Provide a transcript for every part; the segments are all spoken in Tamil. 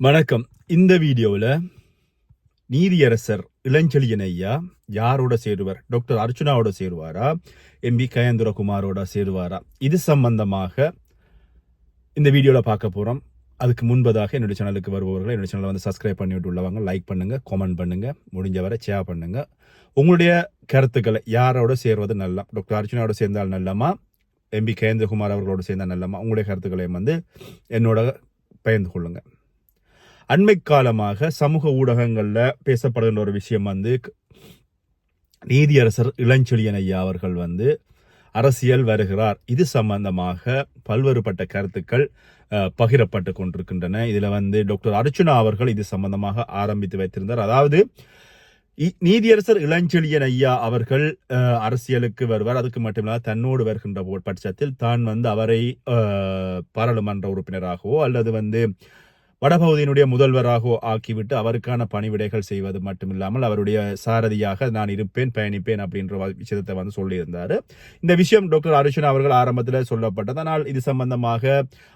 வணக்கம். இந்த வீடியோவில் நீதியரசர் இளஞ்செழியன் ஐயா யாரோட சேருவார்? டாக்டர் அர்ச்சுனாவோட சேருவாரா? எம்பி கயேந்திரகுமாரோட சேருவாரா? இது சம்பந்தமாக இந்த வீடியோவில் பார்க்க போகிறோம் அதுக்கு முன்பதாக என்னுடைய சேனலுக்கு வருபவர்கள் என்னுடைய சேனலை வந்து சப்ஸ்கிரைப் பண்ணி உள்ளவங்க லைக் பண்ணுங்க கமெண்ட் முடிஞ்ச முடிஞ்சவரை ஷேர் பண்ணுங்கள் உங்களுடைய கருத்துக்களை யாரோட சேர்வது நல்லா? டாக்டர் அர்ச்சுனாவோட சேர்ந்தால் நல்லமா? எம்பி கயேந்திரகுமார் அவர்களோட சேர்ந்தால் நல்லமா? உங்களுடைய கருத்துக்களையும் வந்து என்னோட பகிர்ந்து கொள்ளுங்கள் அண்மை காலமாக சமூக ஊடகங்களில் பேசப்படுகின்ற ஒரு விஷயம் வந்து நீதியரசர் இளஞ்செழியன் ஐயா அவர்கள் வந்து அரசியல் வருகிறார். இது சம்பந்தமாக பல்வேறுபட்ட கருத்துக்கள் பகிரப்பட்டு கொண்டிருக்கின்றன. இதில் வந்து டாக்டர் அர்ச்சுனா அவர்கள் இது சம்பந்தமாக ஆரம்பித்து வைத்திருந்தார். அதாவது இ- நீதியரசர் இளஞ்செழியன் ஐயா அவர்கள் அரசியலுக்கு வருவார். அதுக்கு மட்டுமில்லாத தன்னோடு வருகின்ற பட்சத்தில் தான் வந்து அவரை பாராளுமன்ற உறுப்பினராகவோ அல்லது வந்து வடபகுதியினுடைய முதல்வராக ஆக்கிவிட்டு அவருக்கான பணிவிடைகள் செய்வது மட்டுமில்லாமல் அவருடைய சாரதியாக நான் இருப்பேன் பயணிப்பேன் அப்படின்ற விஷயத்தை வந்து சொல்லியிருந்தார். இந்த விஷயம் டாக்டர் அர்ஜுனா அவர்கள் ஆரம்பத்தில் சொல்லப்பட்டது. ஆனால் இது சம்பந்தமாக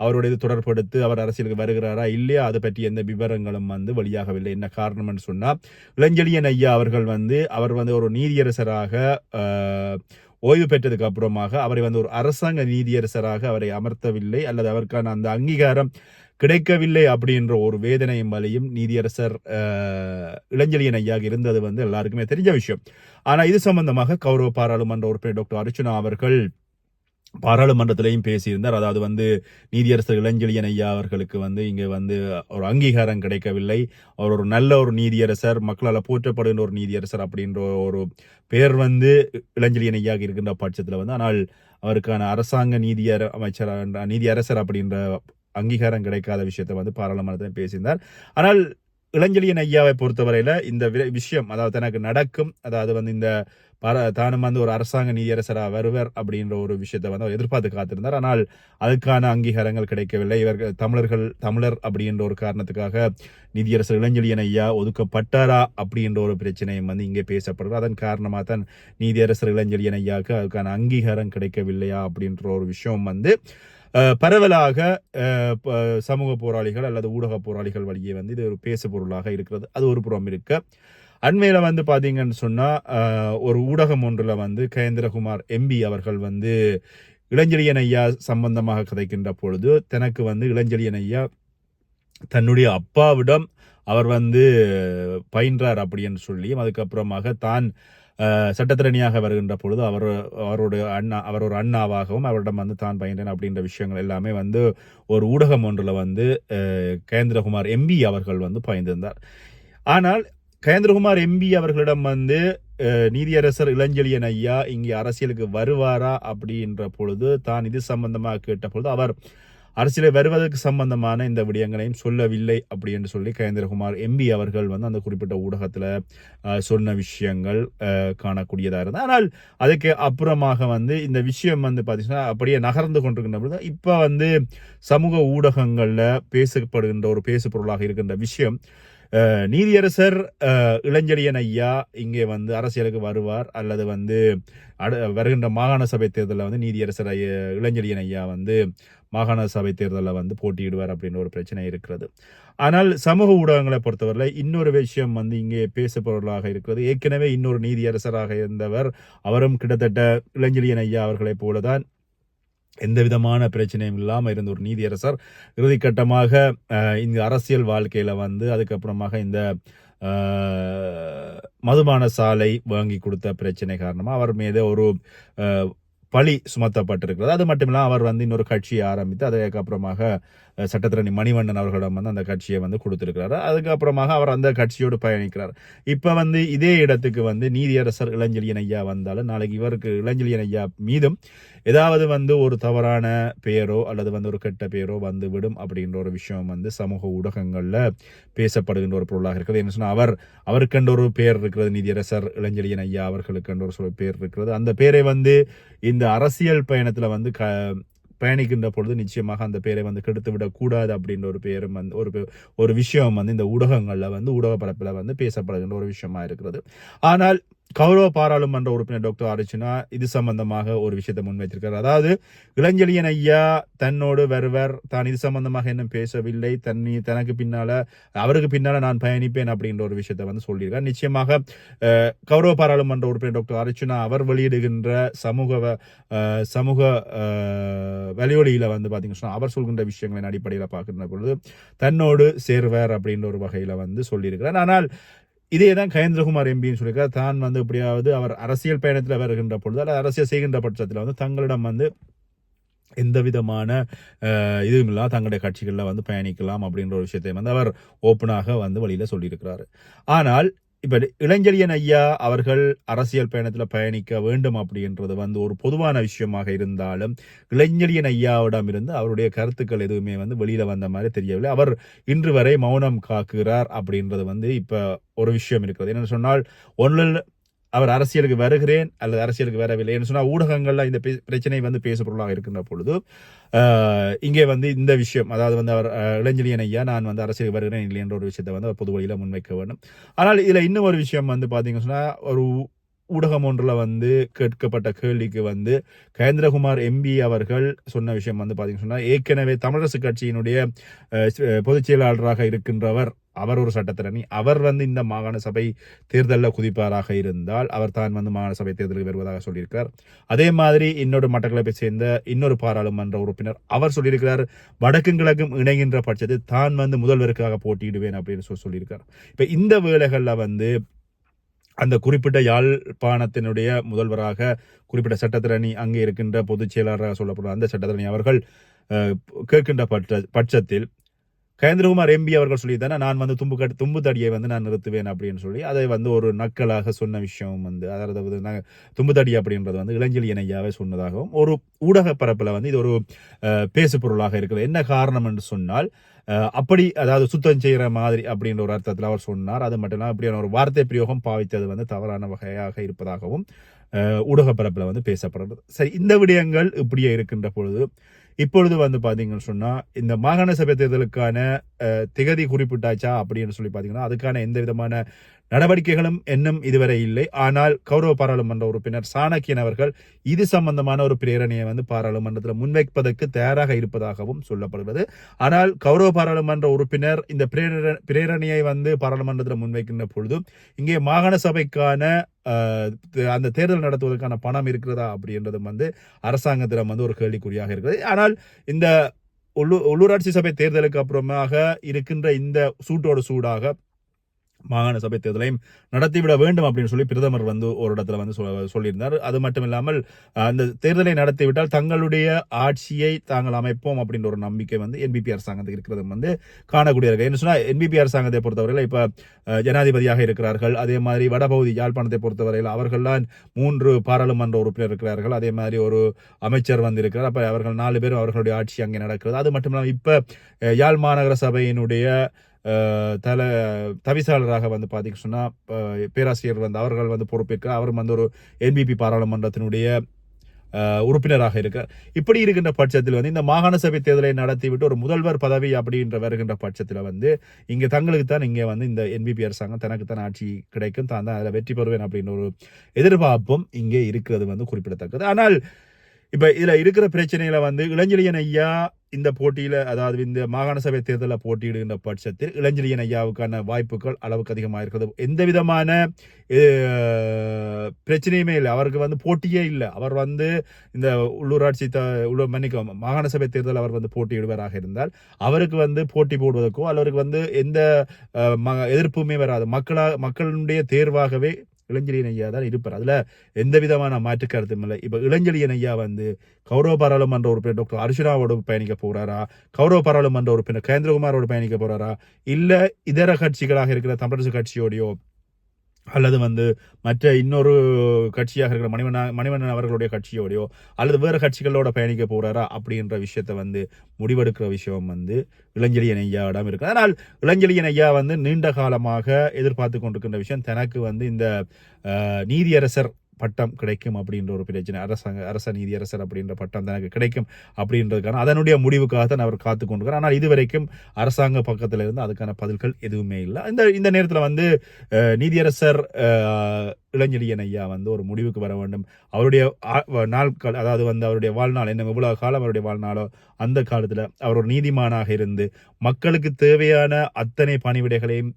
அவருடைய தொடர்படுத்து அவர் அரசியலுக்கு வருகிறாரா இல்லையா அதை பற்றி எந்த விவரங்களும் வந்து வெளியாகவில்லை. என்ன காரணம்னு சொன்னால் இளஞ்செழியன் ஐயா அவர்கள் வந்து அவர் வந்து ஒரு நீதியரசராக ஓய்வு பெற்றதுக்கு அப்புறமாக அவரை வந்து ஒரு அரசாங்க நீதியரசராக அவரை அமர்த்தவில்லை. அல்லது அவருக்கான அந்த அங்கீகாரம் கிடைக்கவில்லை அப்படின்ற ஒரு வேதனையும் வலியும் நீதியரசர் இளஞ்செழியன் ஐயாக இருந்தது வந்து எல்லாருக்குமே தெரிஞ்ச விஷயம். ஆனால் இது சம்பந்தமாக கௌரவ பாராளுமன்ற உறுப்பினர் டாக்டர் அர்ச்சுனா அவர்கள் பாராளுமன்றத்திலையும் பேசியிருந்தார். அதாவது வந்து நீதியரசர் இளஞ்செழியன் ஐயா அவர்களுக்கு வந்து இங்கே வந்து ஒரு அங்கீகாரம் கிடைக்கவில்லை. அவர் ஒரு நல்ல ஒரு நீதியரசர் மக்களால் போற்றப்படுகின்ற ஒரு நீதியரசர் அப்படின்ற ஒரு பெயர் வந்து இளஞ்செழியன் ஐயாக இருக்கின்ற பட்சத்தில் வந்து ஆனால் அவருக்கான அரசாங்க நீதியர அமைச்சர் நீதியரசர் அப்படின்ற அங்கீகாரம் கிடைக்காத விஷயத்தை வந்து பாராளுமன்றத்தில் பேசியிருந்தார். ஆனால் இளஞ்செழியன் ஐயாவை பொறுத்தவரையில் இந்த விஷயம் அதாவது தனக்கு நடக்கும் அதாவது வந்து இந்த பர தானும் வந்து ஒரு அரசாங்க நீதியரசராக வருவர் அப்படின்ற ஒரு விஷயத்தை வந்து அவர் எதிர்பார்த்து காத்திருந்தார். ஆனால் அதுக்கான அங்கீகாரங்கள் கிடைக்கவில்லை. இவர்கள் தமிழர்கள் தமிழர் அப்படின்ற ஒரு காரணத்துக்காக நீதியரசர் இளஞ்செழியன் ஐயா ஒதுக்கப்பட்டாரா அப்படின்ற ஒரு பிரச்சனையும் வந்து இங்கே பேசப்படுறது அதன் காரணமாக தான் நீதியரசர் இளஞ்செழியன் ஐயாவுக்கு அதுக்கான அங்கீகாரம் கிடைக்கவில்லையா அப்படின்ற ஒரு விஷயம் வந்து பரவலாக ப- சமூக போராளிகள் அல்லது ஊடக போராளிகள் வழியே வந்து இது ஒரு பேசு பொருளாக இருக்கிறது. அது ஒரு புறம் இருக்க. அண்மையில் வந்து பார்த்தீங்கன்னு சொன்னால் ஒரு ஊடகம் ஒன்றில் வந்து கேந்திரகுமார் எம்பி அவர்கள் வந்து இளஞ்செழியன் ஐயா சம்பந்தமாக கதைக்கின்ற பொழுது தனக்கு வந்து இளஞ்செழியன் ஐயா தன்னுடைய அப்பாவிடம் அவர் வந்து பயின்றார் அப்படின்னு சொல்லியும் அதுக்கப்புறமாக தான் சட்டத்திறனியாக வருகின்ற பொழுது அவர் அவருடைய அண்ணா அவர் ஒரு அண்ணாவாகவும் அவரிடம் வந்து தான் பயின்றேன் அப்படின்ற விஷயங்கள் எல்லாமே வந்து ஒரு ஊடகம் ஒன்றில் வந்து கேந்திரகுமார் எம்பி அவர்கள் வந்து பயந்திருந்தார் ஆனால் கயேந்திரகுமார் எம்பி அவர்களிடம் வந்து நீதியரசர் இளஞ்செழியன் ஐயா இங்கே அரசியலுக்கு வருவாரா அப்படின்ற பொழுது தான் இது சம்பந்தமாக கேட்ட பொழுது அவர் அரசியலை வருவதற்கு சம்பந்தமான இந்த விடயங்களையும் சொல்லவில்லை அப்படின்னு சொல்லி கேந்திரகுமார் எம்பி அவர்கள் வந்து அந்த குறிப்பிட்ட ஊடகத்தில் சொன்ன விஷயங்கள் காணக்கூடியதாக இருந்தது ஆனால் அதுக்கு அப்புறமாக வந்து இந்த விஷயம் வந்து பார்த்தீங்கன்னா அப்படியே நகர்ந்து கொண்டிருக்கின்ற பொழுது இப்போ வந்து சமூக ஊடகங்களில் பேசப்படுகின்ற ஒரு பேசு பொருளாக இருக்கின்ற விஷயம் நீதியரசர் இளஞ்செழியன் ஐயா இங்கே வந்து அரசியலுக்கு வருவார். அல்லது வந்து அடு வருகின்ற மாகாண சபை தேர்தலில் வந்து நீதியரசர் ஐயா இளஞ்செழியன் ஐயா வந்து மாகாண சபை தேர்தலில் வந்து போட்டியிடுவார் அப்படின்னு ஒரு பிரச்சனை இருக்கிறது. ஆனால் சமூக ஊடகங்களை பொறுத்தவரையில் இன்னொரு விஷயம் வந்து இங்கே பேசப்பொருளாக இருக்கிறது. ஏற்கனவே இன்னொரு நீதியரசராக இருந்தவர் அவரும் கிட்டத்தட்ட இளஞ்செழியன் ஐயா அவர்களைப் போலதான் எந்த விதமான பிரச்சனையும் இல்லாமல் இருந்த ஒரு நீதியரசர். இறுதிக்கட்டமாக இந்த அரசியல் வாழ்க்கையில் வந்து அதுக்கப்புறமாக இந்த மதுபான சாலை வாங்கி கொடுத்த பிரச்சனை காரணமாக அவர் மீது ஒரு பழி சுமத்தப்பட்டிருக்கிறது. அது மட்டும் இல்லாமல் அவர் வந்து இன்னொரு கட்சியை ஆரம்பித்து அதுக்கப்புறமாக சட்டத்திரணி மணிவண்ணன் அவர்களிடம் வந்து அந்த கட்சியை வந்து கொடுத்துருக்கிறாரு. அதுக்கப்புறமாக அவர் அந்த கட்சியோடு பயணிக்கிறார். இப்போ வந்து இதே இடத்துக்கு வந்து நீதியரசர் இளஞ்செழியன் ஐயா வந்தாலும் நாளைக்கு இவருக்கு இளஞ்செழியன் ஐயா மீதும் ஏதாவது வந்து ஒரு தவறான பெயரோ அல்லது வந்து ஒரு கெட்ட பெயரோ வந்து விடும் அப்படின்ற ஒரு விஷயம் வந்து சமூக ஊடகங்களில் பேசப்படுகின்ற ஒரு பொருளாக இருக்கிறது என்ன சொன்னால் அவர் அவருக்கென்ற ஒரு பெயர் இருக்கிறது நீதியரசர் இளஞ்செழியன் ஐயா அவர்களுக்கென்ற ஒரு பேர் இருக்கிறது. அந்த பேரை வந்து இந்த அரசியல் பயணத்தில் வந்து க பயணிக்கின்ற பொழுது நிச்சயமாக அந்த பேரை வந்து கெடுத்து விடக்கூடாது அப்படின்ற ஒரு பெயரும் வந்து ஒரு ஒரு விஷயம் வந்து இந்த ஊடகங்களில் வந்து ஊடக பரப்பில் வந்து பேசப்படுகின்ற ஒரு விஷயமா இருக்கிறது. ஆனால் கௌரவ பாராளுமன்ற உறுப்பினர் டாக்டர் அர்ச்சுனா இது சம்பந்தமாக ஒரு விஷயத்தை முன்வைத்திருக்கிறார். அதாவது இளஞ்செழியன் ஐயா தன்னோடு வருவர். தான் இது சம்பந்தமாக இன்னும் பேசவில்லை. தண்ணி தனக்கு பின்னால அவருக்கு பின்னால நான் பயணிப்பேன் அப்படின்ற ஒரு விஷயத்தை வந்து சொல்லியிருக்கார். நிச்சயமாக கௌரவ பாராளுமன்ற உறுப்பினர் டாக்டர் அர்ச்சனா அவர் வெளியிடுகின்ற சமூக சமூக அஹ், வலியொலியில வந்து பாத்தீங்கன்னா சொன்னா அவர் சொல்கின்ற விஷயங்களின் அடிப்படையில் பார்க்கின்ற பொழுது தன்னோடு சேர்வர் அப்படின்ற ஒரு வகையில வந்து சொல்லியிருக்கிறார். ஆனால் இதே தான் கயேந்திரகுமார் எம்பின்னு சொல்லியிருக்கார். தான் வந்து எப்படியாவது அவர் அரசியல் பயணத்தில் வருகின்ற பொழுது அல்லது அரசியல் செய்கின்ற பட்சத்தில் வந்து தங்களிடம் வந்து எந்த விதமான இதுவும் இல்லாமல் தங்களுடைய கட்சிகளில் வந்து பயணிக்கலாம் அப்படின்ற ஒரு விஷயத்தை வந்து அவர் ஓப்பனாக வந்து வழியில் சொல்லியிருக்கிறாரு. ஆனால் இப்போ இளஞ்செழியன் ஐயா அவர்கள் அரசியல் பயணத்தில் பயணிக்க வேண்டும் அப்படின்றது வந்து ஒரு பொதுவான விஷயமாக இருந்தாலும் இளஞ்செழியன் ஐயாவிடம் இருந்து அவருடைய கருத்துக்கள் எதுவுமே வந்து வெளியில் வந்த மாதிரி தெரியவில்லை. அவர் இன்று வரை மௌனம் காக்குகிறார் அப்படின்றது வந்து இப்போ ஒரு விஷயம் இருக்கிறது. என்னென்னு சொன்னால் ஒன்றில் அவர் அரசியலுக்கு வருகிறேன் அல்லது அரசியலுக்கு வரவில்லை என்று சொன்னால் ஊடகங்களில் இந்த பே- பிரச்சனை வந்து பேசுபொருளாக இருக்கின்ற பொழுது இங்கே வந்து இந்த விஷயம் அதாவது வந்து அவர் ஆஹ், ஐயா நான் வந்து அரசியலுக்கு வருகிறேன் இல்லை என்ற ஒரு விஷயத்தை வந்து அவர் பொது முன்வைக்க வேண்டும். ஆனால் இதில் இன்னும் ஒரு விஷயம் வந்து பார்த்தீங்கன்னு சொன்னால் ஒரு ஊடகம் ஒன்றில் வந்து கேட்கப்பட்ட கேள்விக்கு வந்து கேந்திரகுமார் எம்பி அவர்கள் சொன்ன விஷயம் வந்து பாத்தீங்கன்னா சொன்னால் ஏற்கனவே தமிழரசு கட்சியினுடைய பொதுச் செயலாளராக இருக்கின்றவர் அவர் ஒரு சட்டத்திரணி. அவர் வந்து இந்த மாகாண சபை தேர்தலில் குதிப்பாராக இருந்தால் அவர் தான் வந்து மாகாண சபை தேர்தலுக்கு வருவதாக சொல்லியிருக்கார் அதே மாதிரி இன்னொரு மட்டக்களப்பை சேர்ந்த இன்னொரு பாராளுமன்ற உறுப்பினர் அவர் சொல்லியிருக்கிறார் வடக்கும் கிழக்கும் இணைகின்ற பட்சத்தில் தான் வந்து முதல்வருக்காக போட்டியிடுவேன் அப்படின்னு சொல்லி சொல்லியிருக்கார். இப்போ இந்த வேலைகளில் வந்து அந்த குறிப்பிட்ட யாழ்ப்பாணத்தினுடைய முதல்வராக குறிப்பிட்ட சட்டத்திரணி அங்கே இருக்கின்ற பொதுச் செயலாளராக சொல்லப்படுற அந்த சட்டத்திரணி அவர்கள் கேட்கின்ற பட்ச பட்சத்தில் கயேந்திரகுமார் எம்பி அவர்கள் சொல்லியிருந்தானே நான் வந்து தும்பு கட்டு தும்பு தடியை வந்து நான் நிறுத்துவேன் அப்படின்னு சொல்லி அதை வந்து ஒரு நக்கலாக சொன்ன விஷயம் வந்து அதாவது நான் தும்பு தடி அப்படின்றது வந்து இளஞ்செழியன் இணையாவே சொன்னதாகவும் ஒரு ஊடக பரப்பில் வந்து இது ஒரு பேசு பொருளாக இருக்குது. என்ன காரணம் என்று சொன்னால் அப்படி அதாவது சுத்தம் செய்கிற மாதிரி அப்படின்ற ஒரு அர்த்தத்தில் அவர் சொன்னார். அது மட்டும் இல்லாமல் இப்படியான ஒரு வார்த்தை பிரயோகம் பாவித்தது வந்து தவறான வகையாக இருப்பதாகவும் ஊடக பரப்பில் வந்து பேசப்படுறது சரி இந்த விடயங்கள் இப்படியே இருக்கின்ற பொழுது இப்பொழுது வந்து பார்த்தீங்கன்னு சொன்னால் இந்த மாகாண சபை தேர்தலுக்கான திகதி குறிப்பிட்டாச்சா அப்படின்னு சொல்லி பார்த்தீங்கன்னா அதுக்கான எந்த விதமான நடவடிக்கைகளும் இன்னும் இதுவரை இல்லை. ஆனால் கௌரவ பாராளுமன்ற உறுப்பினர் சாணக்கியன் அவர்கள் இது சம்பந்தமான ஒரு பிரேரணையை வந்து பாராளுமன்றத்தில் முன்வைப்பதற்கு தயாராக இருப்பதாகவும் சொல்லப்படுகிறது. ஆனால் கௌரவ பாராளுமன்ற உறுப்பினர் இந்த பிரேர- பிரேரணையை வந்து பாராளுமன்றத்தில் முன்வைக்கின்ற பொழுது இங்கே மாகாண சபைக்கான அந்த தேர்தல் நடத்துவதற்கான பணம் இருக்கிறதா அப்படின்றதும் வந்து அரசாங்கத்திடம் வந்து ஒரு கேள்விக்குறியாக இருக்கிறது ஆனால் இந்த உள்ளூ உள்ளூராட்சி சபை தேர்தலுக்கு அப்புறமாக இருக்கின்ற இந்த சூட்டோட சூடாக மாகாண சபை தேர்தலையும் நடத்திவிட வேண்டும் அப்படின்னு சொல்லி பிரதமர் வந்து ஒரு இடத்துல வந்து சொ- சொல்லியிருந்தார். அது மட்டும் இல்லாமல் அந்த தேர்தலை நடத்திவிட்டால் தங்களுடைய ஆட்சியை தாங்கள் அமைப்போம் அப்படின்ற ஒரு நம்பிக்கை வந்து என்பிபி அரசாங்கத்துக்கு இருக்கிறது வந்து காணக்கூடிய இருக்கு என்ன சொன்னால் என்பிபி அரசாங்கத்தை பொறுத்தவரையில் இப்போ ஜனாதிபதியாக இருக்கிறார்கள். அதே மாதிரி வடபகுதி யாழ்ப்பாணத்தை பொறுத்தவரையில் அவர்கள்தான் மூன்று பாராளுமன்ற உறுப்பினர் இருக்கிறார்கள். அதே மாதிரி ஒரு அமைச்சர் வந்து இருக்கிறார். அப்போ அவர்கள் நாலு பேரும் அவர்களுடைய ஆட்சி அங்கே நடக்கிறது. அது மட்டும் இல்லாமல் இப்போ யாழ் மாநகர சபையினுடைய தல தவிசாளராக வந்து பார்த்திங்க சொன்னால் பேராசிரியர் வந்து அவர்கள் வந்து பொறுப்பேற்க அவரும் வந்து ஒரு என்பிபி பாராளுமன்றத்தினுடைய உறுப்பினராக இருக்க இப்படி இருக்கின்ற பட்சத்தில் வந்து இந்த மாகாண சபை தேர்தலை நடத்திவிட்டு ஒரு முதல்வர் பதவி அப்படின்ற வருகின்ற பட்சத்தில் வந்து இங்கே தங்களுக்கு தான் இங்கே வந்து இந்த என்பிபி அரசாங்கம் தனக்கு தான் ஆட்சி கிடைக்கும் தான் தான் அதில் வெற்றி பெறுவேன் அப்படின்ற ஒரு எதிர்பார்ப்பும் இங்கே இருக்கிறது வந்து குறிப்பிடத்தக்கது. ஆனால் இப்போ இதில் இருக்கிற பிரச்சனையில் வந்து இளஞ்செழியன் ஐயா இந்த போட்டியில் அதாவது இந்த மாகாண சபை தேர்தலில் போட்டியிடுகின்ற பட்சத்தில் இளஞ்செழியன் ஐயாவுக்கான வாய்ப்புகள் அளவுக்கு அதிகமாக இருக்கிறது எந்த விதமான பிரச்சனையுமே இல்லை. அவருக்கு வந்து போட்டியே இல்லை. அவர் வந்து இந்த உள்ளூராட்சி த உள்ள மன்னிக்கும் மாகாண சபை தேர்தல் அவர் வந்து போட்டியிடுவராக இருந்தால் அவருக்கு வந்து போட்டி போடுவதற்கோ அல்லவருக்கு வந்து எந்த ம- எதிர்ப்புமே வராது. மக்களாக மக்களுடைய தேர்வாகவே இளஞ்செழியன் ஐயா தான் இருப்பார். அதில் எந்த விதமான மாற்று கருத்தும் இல்லை. இப்போ இளஞ்செழியன் ஐயா வந்து கௌரவ பாராளுமன்ற உறுப்பினர் டாக்டர் அர்ஜுனாவோடு பயணிக்க போறாரா? கௌரவ பாராளுமன்ற உறுப்பினர் கேந்திரகுமாரோடு பயணிக்க போறாரா? இல்லை இதர கட்சிகளாக இருக்கிற தமிழரசு கட்சியோடையோ அல்லது வந்து மற்ற இன்னொரு கட்சியாக இருக்கிற மணிவண்ணன் மணிவண்ணன் அவர்களுடைய கட்சியோடையோ அல்லது வேறு கட்சிகளோட பயணிக்க போகிறாரா அப்படின்ற விஷயத்தை வந்து முடிவெடுக்கிற விஷயம் வந்து இளஞ்செழியன் ஐயாவிடம் இருக்கு. ஆனால் இளஞ்செழியன் ஐயா வந்து நீண்ட காலமாக எதிர்பார்த்து கொண்டிருக்கின்ற விஷயம் தனக்கு வந்து இந்த நீதியரசர் பட்டம் கிடைக்கும் அப்படின்ற ஒரு பிரச்சனை. அரசாங்க அரச நீதியரசர் அப்படின்ற பட்டம் தனக்கு கிடைக்கும் அப்படின்றதுக்கான அதனுடைய முடிவுக்காக தான் அவர் காத்து கொண்டிருக்கார் ஆனால் இதுவரைக்கும் அரசாங்க பக்கத்தில் இருந்து அதுக்கான பதில்கள் எதுவுமே இல்லை. இந்த இந்த நேரத்தில் வந்து நீதியரசர் இளஞ்செழியன் ஐயா வந்து ஒரு முடிவுக்கு வர வேண்டும். அவருடைய நாட்கள் அதாவது வந்து அவருடைய வாழ்நாள் என்ன இவ்வளோ காலம் அவருடைய வாழ்நாளோ அந்த காலத்தில் அவர் ஒரு நீதிமானாக இருந்து மக்களுக்கு தேவையான அத்தனை பணிவிடைகளையும்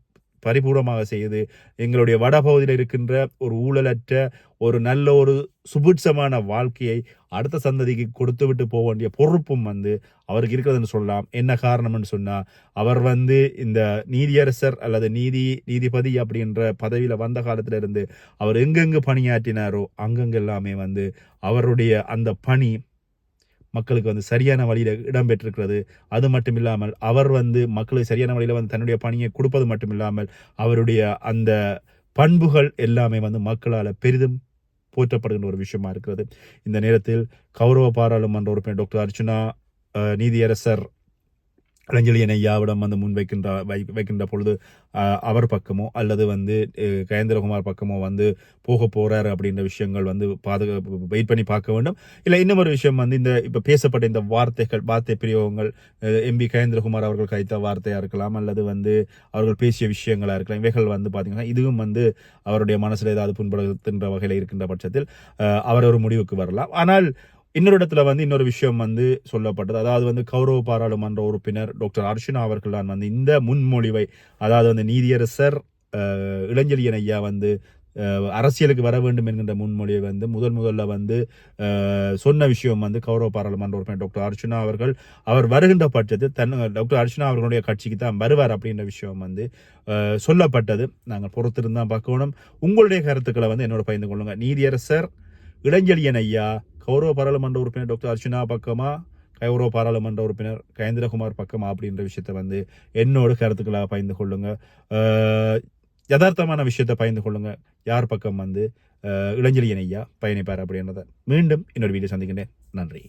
பரிபூர்ணமாக செய்து எங்களுடைய வடபகுதியில் இருக்கின்ற ஒரு ஊழலற்ற ஒரு நல்ல ஒரு சுபிட்சமான வாழ்க்கையை அடுத்த சந்ததிக்கு கொடுத்து விட்டு போக வேண்டிய பொறுப்பும் வந்து அவருக்கு இருக்கிறதுன்னு சொல்லலாம். என்ன காரணம்னு சொன்னால் அவர் வந்து இந்த நீதியரசர் அல்லது நீதி நீதிபதி அப்படின்ற பதவியில் வந்த காலத்துல இருந்து அவர் எங்கெங்கு பணியாற்றினாரோ அங்கங்க எல்லாமே வந்து அவருடைய அந்த பணி மக்களுக்கு வந்து சரியான வழியில் இடம்பெற்றிருக்கிறது. அது மட்டும் இல்லாமல் அவர் வந்து மக்களுக்கு சரியான வழியில் வந்து தன்னுடைய பணியை கொடுப்பது மட்டும் இல்லாமல் அவருடைய அந்த பண்புகள் எல்லாமே வந்து மக்களால் பெரிதும் போற்றப்படுகின்ற ஒரு விஷயமா இருக்கிறது. இந்த நேரத்தில் கௌரவ பாராளுமன்ற உறுப்பினர் டாக்டர் அர்ச்சுனா நீதியரசர் ரஞ்சலியன் ஐயாவிடம் வந்து முன்வைக்கின்ற வை வைக்கின்ற பொழுது அவர் பக்கமோ அல்லது வந்து கயந்திரகுமார் பக்கமோ வந்து போக போகிறார் அப்படின்ற விஷயங்கள் வந்து பாதுகா வெயிட் பண்ணி பார்க்க வேண்டும். இல்லை இன்னும் ஒரு விஷயம் வந்து இந்த இப்போ பேசப்பட்ட இந்த வார்த்தைகள் வார்த்தை பிரயோகங்கள் எம்பி கயந்திரகுமார் அவர்கள் கைத்த வார்த்தையாக இருக்கலாம் அல்லது வந்து அவர்கள் பேசிய விஷயங்களாக இருக்கலாம் இவைகள் வந்து பார்த்திங்கன்னா இதுவும் வந்து அவருடைய மனசில் ஏதாவது புண்படுத்துகின்ற வகையில் இருக்கின்ற பட்சத்தில் அவர் ஒரு முடிவுக்கு வரலாம். ஆனால் இன்னொரு இடத்துல வந்து இன்னொரு விஷயம் வந்து சொல்லப்பட்டது. அதாவது வந்து கௌரவ பாராளுமன்ற உறுப்பினர் டாக்டர் அர்ஷனா அவர்கள் தான் வந்து இந்த முன்மொழிவை அதாவது வந்து நீதியரசர் இளஞ்செழியன் ஐயா வந்து அரசியலுக்கு வர வேண்டும் என்கின்ற முன்மொழியை வந்து முதல் முதல்ல வந்து சொன்ன விஷயம் வந்து கௌரவ பாராளுமன்ற உறுப்பினர் டாக்டர் அர்ச்சனா அவர்கள் அவர் வருகின்ற பட்சத்தில் தன் டாக்டர் அர்ச்சனா அவர்களுடைய கட்சிக்கு தான் வருவார் அப்படின்ற விஷயம் வந்து சொல்லப்பட்டது. நாங்கள் பொறுத்திருந்தான் பார்க்கணும். உங்களுடைய கருத்துக்களை வந்து என்னோட பகிர்ந்து கொள்ளுங்கள் நீதியரசர் இளஞ்செழியன் ஐயா கௌரவ பாராளுமன்ற உறுப்பினர் டாக்டர் அர்ச்சுனா பக்கமா கௌரவ பாராளுமன்ற உறுப்பினர் கயேந்திரகுமார் பக்கமா அப்படின்ற விஷயத்தை வந்து என்னோட கருத்துக்களாக பகிர்ந்து கொள்ளுங்க. யதார்த்தமான விஷயத்தை பகிர்ந்து கொள்ளுங்க. யார் பக்கம் வந்து அஹ், ஐயா பயணிப்பார் அப்படின்றத மீண்டும் இன்னொரு வீடியோ சந்திக்கின்றேன். நன்றி.